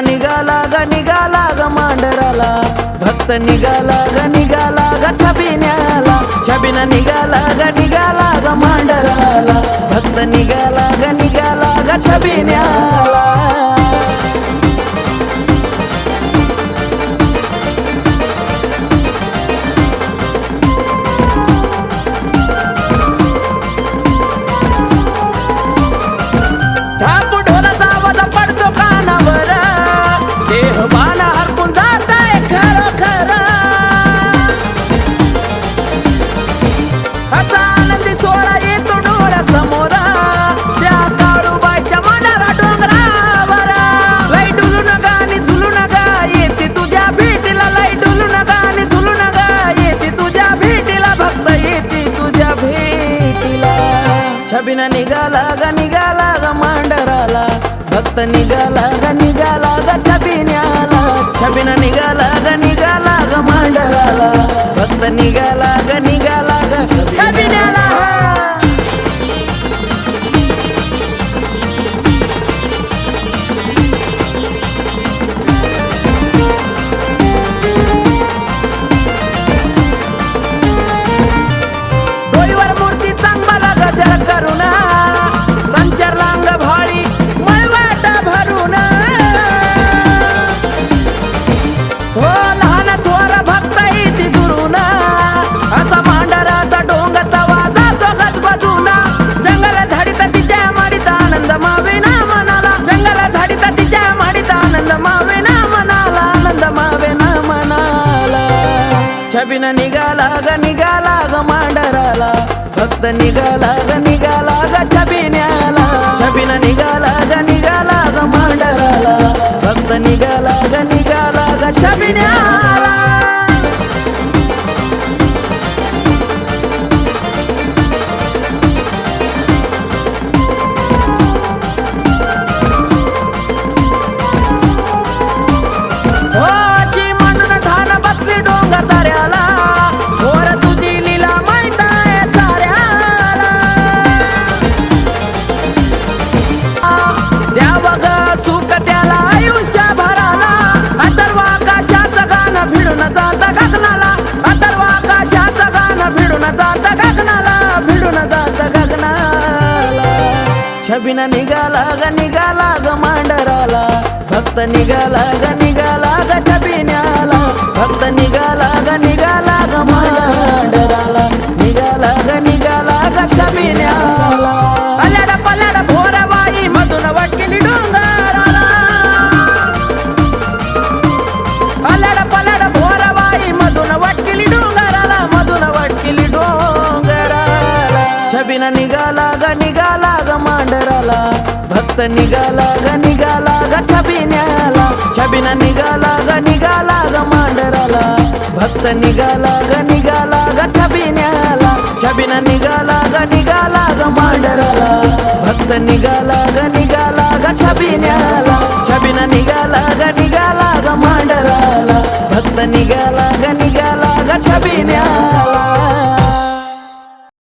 निघाला ग निघाला ग मांडराला. भक्त निघाला ग निघाला ग छबिन्याला. छबिना निघाला ग निघाला ग मांडराला. भक्त निघाला ग निघाला ग छबिन्याला. छबिना निघाला ग निघाला ग मांडराला. भक्त निघाला ग निघाला ग छबिन्याला छबिन छबिना निघाला ग निघाला ग मांडराला. भक्त निघाला ग निघाला ग छबिन्याला. छबिना निघाला ग निघाला ग मांडराला. भक्त निघाला जाता गगनाला भिडून जाता गगनाला. छबिना निघाला ग निघाला ग मांडराला. भक्त निघाला ग निघाला ग छबिन्याला. भक्त निघाला ग निघाला ग मांडराला. निघाला ग निघाला ग छबिन्याला. डोंगराला निघाला ग निघाला ग मांडराला भक्त निघाला ग निघाला ग छबिन्याला छबिना निघाला ग निघाला ग मांडराला भक्त निघाला ग निघाला ग छबिन्याला छबिना निघाला ग निघाला ग मांडराला भक्त निघाला ग निघाला ग छबिन्याला छबिना निघाला ग निघाला ग मांडराला भक्त निघाला ग निघाला